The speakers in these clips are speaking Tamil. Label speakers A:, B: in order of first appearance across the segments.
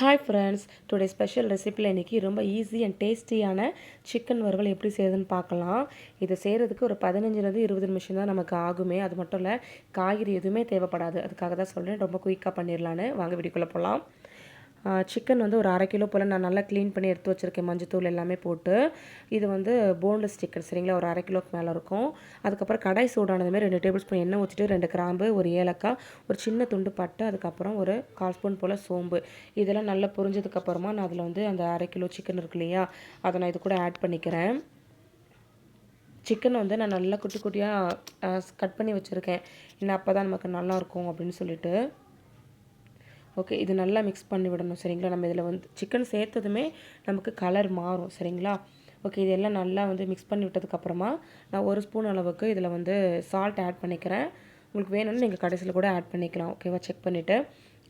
A: ஹாய் ஃப்ரெண்ட்ஸ் டுடே ஸ்பெஷல் ரெசிப்பியில் இன்றைக்கி ரொம்ப ஈஸி அண்ட் டேஸ்டியான சிக்கன் வறுவல் எப்படி செய்யுதுன்னு பார்க்கலாம். இதை செய்கிறதுக்கு ஒரு பதினஞ்சுலேருந்து இருபது நிமிஷம் தான் நமக்கு ஆகுமே. அது மட்டும் இல்லை காய்கறி எதுவுமே தேவைப்படாது. அதுக்காக தான் சொல்கிறேன் ரொம்ப குயிக்காக பண்ணிடலான்னு வாங்க வீடியோக்குள்ளே போகலாம் சிக்கன் வந்து ஒரு அரை கிலோ போல் நான் நல்லா க்ளீன் பண்ணி எடுத்து வச்சுருக்கேன். மஞ்சத்தூள் எல்லாமே போட்டு. இது வந்து போன்லெஸ் சிக்கன் சரிங்களா? ஒரு அரை கிலோக்கு மேலே இருக்கும். அதுக்கப்புறம் கடாய் சூடானதுமே ரெண்டு டேபிள் ஸ்பூன் எண்ணெய் ஊற்றிட்டு ரெண்டு கிராம்பு ஒரு ஏலக்காய் ஒரு சின்ன துண்டு பட்டு அதுக்கப்புறம் ஒரு கால் ஸ்பூன் போல் சோம்பு. இதெல்லாம் நல்லா புரிஞ்சதுக்கப்புறமா நான் அதில் வந்து அந்த அரை கிலோ சிக்கன் இருக்கு இல்லையா? அதை நான் இது கூட ஆட் பண்ணிக்கிறேன். சிக்கன் வந்து நான் நல்லா குட்டி குட்டியாக கட் பண்ணி வச்சுருக்கேன். ஏன்னா அப்போ தான் நமக்கு நல்லாயிருக்கும் அப்படின்னு சொல்லிட்டு. ஓகே இது நல்லா மிக்ஸ் பண்ணி விடணும் சரிங்களா? நம்ம இதில் வந்து சிக்கன் சேர்த்ததுமே நமக்கு கலர் மாறும் சரிங்களா? ஓகே இதெல்லாம் நல்லா வந்து மிக்ஸ் பண்ணி விட்டதுக்கப்புறமா நான் ஒரு ஸ்பூன் அளவுக்கு இதில் வந்து சால்ட் ஆட் பண்ணிக்கிறேன். உங்களுக்கு வேணும்னு நீங்கள் கடைசியில் கூட ஆட் பண்ணிக்கலாம் ஓகேவா செக் பண்ணிவிட்டு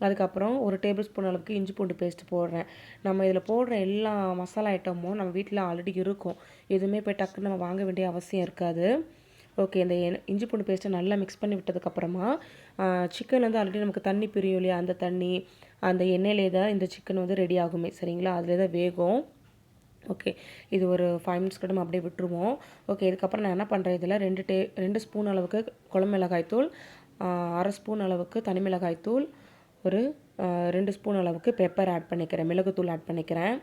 A: அதுக்கப்புறம் ஒரு டேபிள் ஸ்பூன் அளவுக்கு இஞ்சி பூண்டு பேஸ்ட் போடுறேன். நம்ம இதில் போடுற எல்லா மசாலா ஐட்டமும் நம்ம வீட்டில் ஆல்ரெடி இருக்கும். எதுவுமே போய் டக்குன்னு நம்ம வாங்க வேண்டிய அவசியம் இருக்காது. ஓகே இந்த இஞ்சி பூண்டு பேஸ்ட்டை நல்லா மிக்ஸ் பண்ணி விட்டதுக்கப்புறமா சிக்கன் வந்து ஆல்ரெடி நமக்கு தண்ணி பிரியும் இல்லையா? அந்த தண்ணி அந்த எண்ணெயிலே தான் இந்த சிக்கன் வந்து ரெடி ஆகுமே சரிங்களா? அதில் தான் வேகும். ஓகே இது ஒரு ஃபைவ் மினிட்ஸ் கூட நம்ம அப்படியே விட்டுருவோம். ஓகே இதுக்கப்புறம் நான் என்ன பண்ணுறேன் இதில் ரெண்டு டே ரெண்டு ஸ்பூன் அளவுக்கு குழம்பு தூள் அரை ஸ்பூன் அளவுக்கு தனி மிளகாய்த்தூள் ஒரு ரெண்டு ஸ்பூன் அளவுக்கு பெப்பர் ஆட் பண்ணிக்கிறேன் மிளகுத்தூள் ஆட் பண்ணிக்கிறேன்.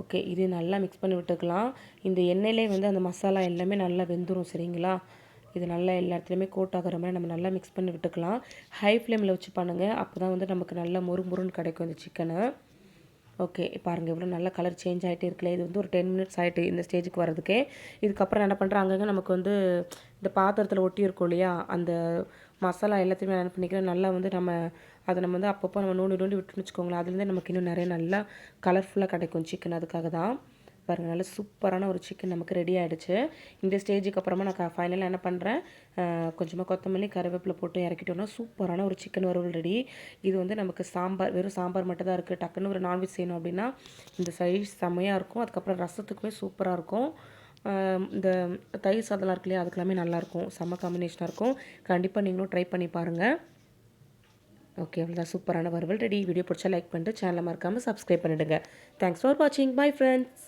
A: ஓகே இது நல்லா மிக்ஸ் பண்ணி விட்டுக்கலாம். இந்த எண்ணெயிலே வந்து அந்த மசாலா எல்லாமே நல்லா வெந்துடும் சரிங்களா? இது நல்லா எல்லா இடத்துலையுமே கோட் ஆகிற மாதிரி நம்ம நல்லா மிக்ஸ் பண்ணி விட்டுக்கலாம். ஹை ஃப்ளேமில் வச்சு பண்ணுங்கள் அப்போ தான் வந்து நமக்கு நல்லா மொறு முருன்னு கிடைக்கும் இந்த சிக்கனை ஓகே பாருங்கள் இவ்வளோ நல்ல கலர் சேஞ்ச் ஆகிட்டே இருக்குல்ல. இது வந்து ஒரு டென் மினிட்ஸ் ஆகிட்டு இந்த ஸ்டேஜுக்கு வரதுக்கே இதுக்கப்புறம் என்ன பண்ணுறேன் அங்கங்கே நமக்கு வந்து இந்த பாத்திரத்தில் ஒட்டி இருக்கும் இல்லையா? அந்த மசாலா எல்லாத்தையுமே என்ன பண்ணிக்கிறேன் நல்லா வந்து நம்ம அதை நம்ம வந்து அப்பப்போ நம்ம நோண்டி நோண்டி விட்டுன்னு வச்சுக்கோங்களேன். அதுலேருந்து நமக்கு இன்னும் நிறைய நல்லா கலர்ஃபுல்லாக கிடைக்கும் சிக்கன் அதுக்காக தான் பாருங்கள் நல்ல சூப்பரான ஒரு சிக்கன் நமக்கு ரெடி ஆகிடுச்சு இந்த ஸ்டேஜுக்கு அப்புறமா நான் ஃபைனலாக என்ன பண்ணுறேன் கொஞ்சமாக கொத்தமல்லி கருவேப்பிலை போட்டு இறக்கிட்டோம்னா சூப்பரான ஒரு சிக்கன் வறுவல் ரெடி இது வந்து நமக்கு சாம்பார் வெறும் சாம்பார் மட்டும் தான் இருக்குது டக்குன்னு ஒரு நான்வெஜ் செய்யணும் அப்படின்னா இந்த சைஸ் செம்மையாக இருக்கும். அதுக்கப்புறம் ரசத்துக்குமே சூப்பராக இருக்கும். இந்த தயிர் சாதம்லாம் இருக்கு இல்லையா அதுக்கெல்லாமே நல்லாயிருக்கும் செம்ம காம்பினேஷனாக இருக்கும். கண்டிப்பாக நீங்களும் ட்ரை பண்ணி பாருங்கள் ஓகே அவ்வளோதான் சூப்பரான வறுவல் ரெடி வீடியோ பிடிச்சா லைக் பண்ணிட்டு சேனலை மறக்காமல் சப்ஸ்கிரைப் பண்ணிவிடுங்க தேங்க்ஸ் ஃபார் வாட்சிங் பை ஃப்ரெண்ட்ஸ்